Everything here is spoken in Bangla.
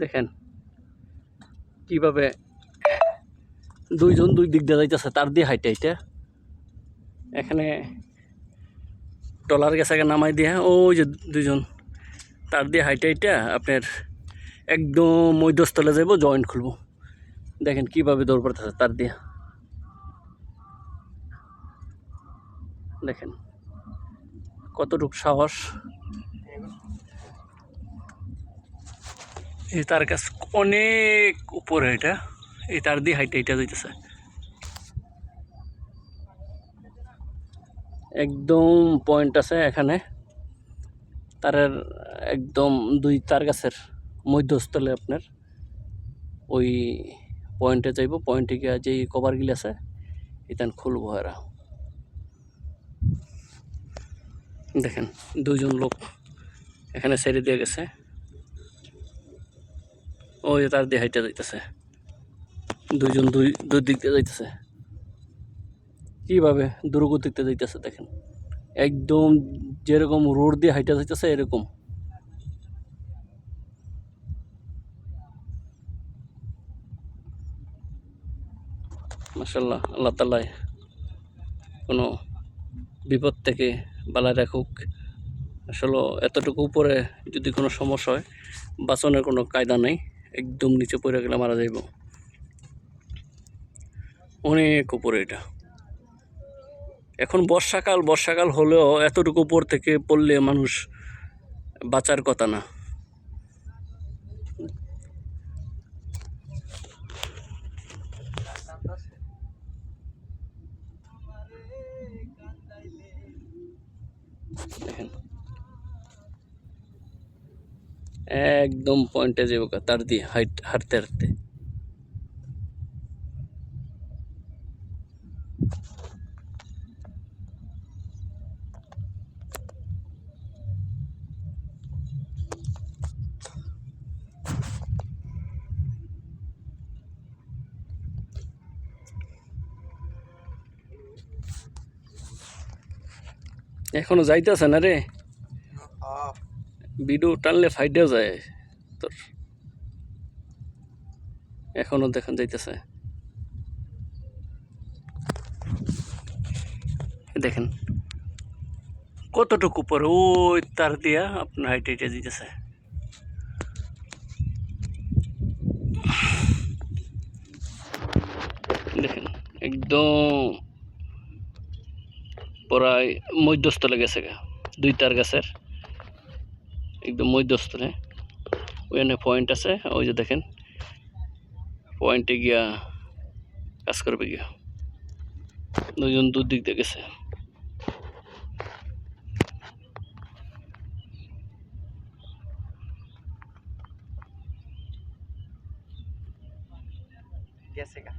দেখেন কীভাবে দুইজন দুই দিক দিয়ে যাইতেছে, তার দিয়ে হাইটে হাইটে। এখানে টলার গেছে নামাই দিয়ে, ওই যে দুইজন, তার দিয়ে হাইটে হাইটে আপনার একদম মধ্যস্থলে যাব জয়েন্ট খুলবো। দেখেন কীভাবে দৌড় পড়তেছে তার দিয়ে। দেখেন কতটুক সাহস। এই তার কাছ অনেক উপরে এটা। এই তার দিয়ে হাইটে হাইটে যাইতেছে। একদম পয়েন্ট আছে এখানে। তারের একদম দুই তার গাছের মধ্যস্থলে আপনার। ওই পয়েন্টে যাইব পয়েন্টে গিয়ে যেই কভারগুলি আছে ইতান খুলবো এরা। দেখেন, দুইজন লোক এখানে ছেড়ে দিয়ে গেছে। ওই তার দিয়ে হাইটে যাইতেছে। দুইজন দুই দুই দিক দিয়ে যাইতেছে। কীভাবে দ্রুগতিতে যাইতেছে দেখেন। একদম যেরকম রোড দিয়ে হাইটে যাইতেছে এরকম। মাসাল্লাহ আল্লাহ তাল্লাহ কোনো বিপদ থেকে বালা রাখুক। আসলে এতটুকু উপরে যদি কোনো সমস্যা হয়, বাঁচনের কোনো কায়দা নেই। একদম নিচে পড়ে গেলে মারা যাইব। অনেক উপরে এটা। এখন বর্ষাকাল বর্ষাকাল হলেও এতটুকু উপর থেকে পড়লে মানুষ বাঁচার কথা না। দেখেন। একদম পয়েন্টে যাব গা, তার দিয়ে হাইট হাঁটতে হাঁটতে এখনও যাইতেছে না রে ভিডিও টানলে ফাইটেও যায়। তোর এখনও দেখান যাইতেছে। দেখেন, কতটুকু পরে ওই তার দিয়া আপনার হাইটে হাইটে দিতেছে দেখেন, একদম প্রায় মধ্যস্থলে গেছে গা, দুই তার গাছের। একদম মধ্যস্থলে ওখানে পয়েন্ট আছে ওই যে দেখেন পয়েন্টে গিয়া কাজ করবে গিয়া দুজন দূর দিক দিয়ে গেছে গেছে গা